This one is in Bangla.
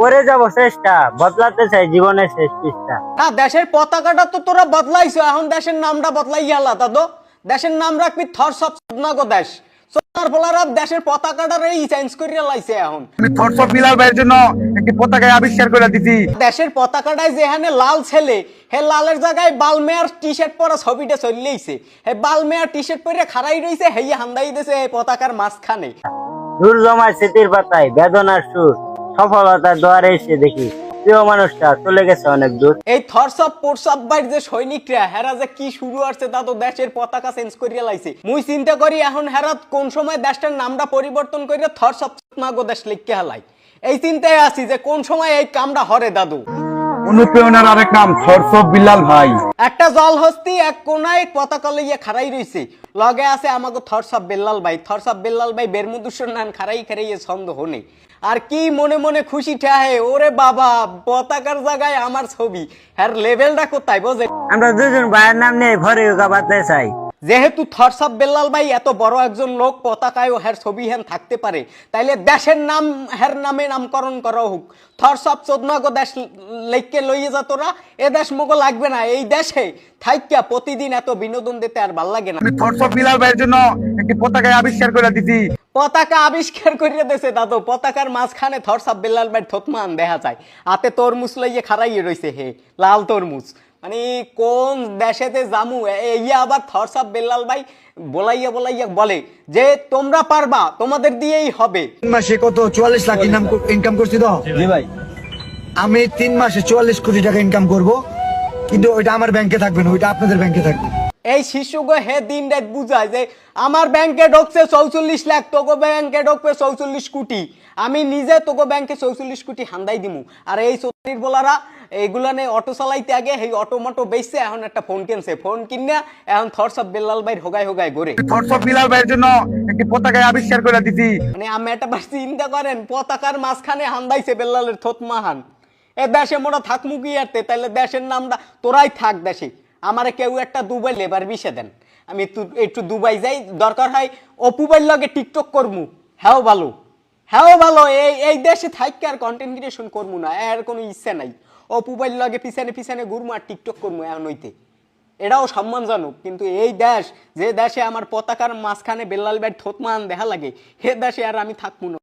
করে যাব চেষ্টা বদলাতে চাই জীবনের শেষ পৃষ্ঠা। না দেশের পতাকাটা তো তোরা বদলাইছো এখন দেশের নামটা বদলাই গেলা দাদু। দেশের নাম রাখবি থর সব সোনাগো দেশ। সোনার ফলারা দেশের পতাকাটা রে চেঞ্জ করে লাইছে এখন। আমি থটস অফ বিলাল ভাইয়ের জন্য একটি পতাকা আবিষ্কার করে দিছি। দেশের পতাকাটায় যেখানে লাল ছেলে হে লালের জায়গায় বালমেয়ার টি শার্ট পরা ছবিটা চললেইছে হে বালমেয়ার টি শার্ট পরে খাড়াই রইছে হেই হান্দাই দিছে এই পতাকার মাঝখানে। দূর জমায় স্মৃতির পাতায় বেদনার সুর। সফলতার দ্বারে এসে দেখি। প্রিয় মানুষটা চলে গেছে অনেক দূর। এই থরসব পোরসব বাইর যে সৈনিকরা হেরা যে কি শুরু আসছে তা তো দেশের পতাকা চেঞ্জ করিয়া লাইছে। মুই চিন্তা করি এখন হেরা কোন সময় দেশটার নামটা পরিবর্তন করিয়া থরসব নাগো দেশ লিখকে হালাই এই চিন্তায় আছি যে কোন সময় এই কামটা হরে দাদু। অনুপ্রেরণার আরেক নাম বিলাল ভাই। একটা জল হস্তি এক কোনায় পতাকা লইয়া খাড়াই রইছে। লগে আছে আমাকে থরসাব বেল্লাল ভাই। থরসাব বেল্লাল ভাই বেরমুদুসর নান খারাই এ ছন্দ হনে আর কি মনে মনে খুশি ঠাহে, ওরে বাবা, পতাকার জায়গায় আমার ছবি। হ্যার লেভেলটা কোথায় বোঝে? আমরা দুজন ভাইয়ের নাম নিয়ে ঘরে গাবাতে চাই। যেহেতু থরসাব বেল্লাল ভাই এত বড় একজন লোক পতাকায় ও হ্যার ছবি হ্যান থাকতে পারে। তাইলে দেশের নাম হ্যার নামে নামকরণ করা হোক। থরসাব চোদনাগো দেশ লেখকে লইয়ে যা তোরা এ দেশ মোগো লাগবে না এই দেশে থাইকা প্রতিদিন এত বিনোদন দিতে আর ভালো লাগে না। আমি থটস বিলাল ভাইয়ের জন্য একটি পতাকা আবিষ্কার করে দিছি। পতাকা আবিষ্কার করিয়ে দেছে দাদু পতাকার মাঝখানে থরসাব বেল্লাল ভাই থতমান দেখা যায়। হাতে তরমুজ লইয়ে খারাইয়ে রইছে হে লাল তরমুজ। মানে কোন দেশেতে জামু ইয়া আবার থরসাব বেল্লাল ভাই বলাইয়া বলাইয়া বলে যে তোমরা পারবা তোমাদের দিয়েই হবে। তিন মাসে কত? চুয়াল্লিশ লাখ ইনকাম ইনকাম করছি তো? জি ভাই। আমি তিন মাসে চুয়াল্লিশ কোটি টাকা ইনকাম করব কিন্তু ওইটা আমার ব্যাংকে থাকবে না ওইটা আপনাদের ব্যাংকে থাকবে। এই শিশুগো হে দিন রাত বুঝায় যে আমার ব্যাংকে ঢুকছে চৌচল্লিশ লাখ তোকে ব্যাংকে ঢুকবে চৌচল্লিশ কোটি। আমি নিজে তোকে ব্যাংকে চৌচল্লিশ কোটি হান্দাই দিমু। আর এই চৌত্রিশ বলারা এইগুলানে অটো চালাইতে আগে এই অটো মটো বেচছে এখন একটা ফোন কিনছে। ফোন কিনা এখন থরসব বেল্লাল ভাই হোগাই হোগাই ঘুরে থটস অফ বিলাল ভাইয়ের জন্য একটি পতাকা আবিষ্কার করে দিছি। মানে আমি একটা বার চিন্তা করেন পতাকার মাঝখানে হান্দাইছে বেল্লালের থত মাহান এ দেশে মোটা থাকমু কি আরতে তাহলে দেশের নামটা তোরাই থাক দেশে। আমারে কেউ একটা দুবাই লেবার বিষে দেন। আমি একটু একটু দুবাই যাই দরকার হয় অপুবাইর লগে টিকটক করমু। হ্যাঁ ভালো। হ্যাঁ ভালো এই এই দেশে থাকি আর কন্টেন্ট ক্রিয়েশন করমু না এর কোনো ইচ্ছে নাই। অপুবাইর লগে পিছানে পিছানে ঘুরমু আর টিকটক করব এখন হইতে। এটাও সম্মানজনক কিন্তু এই দেশ, যে দেশে আমার পতাকার মাঝখানে বেল্লাল ব্যাট থতমান দেখা লাগে হে দেশে আর আমি থাকব না।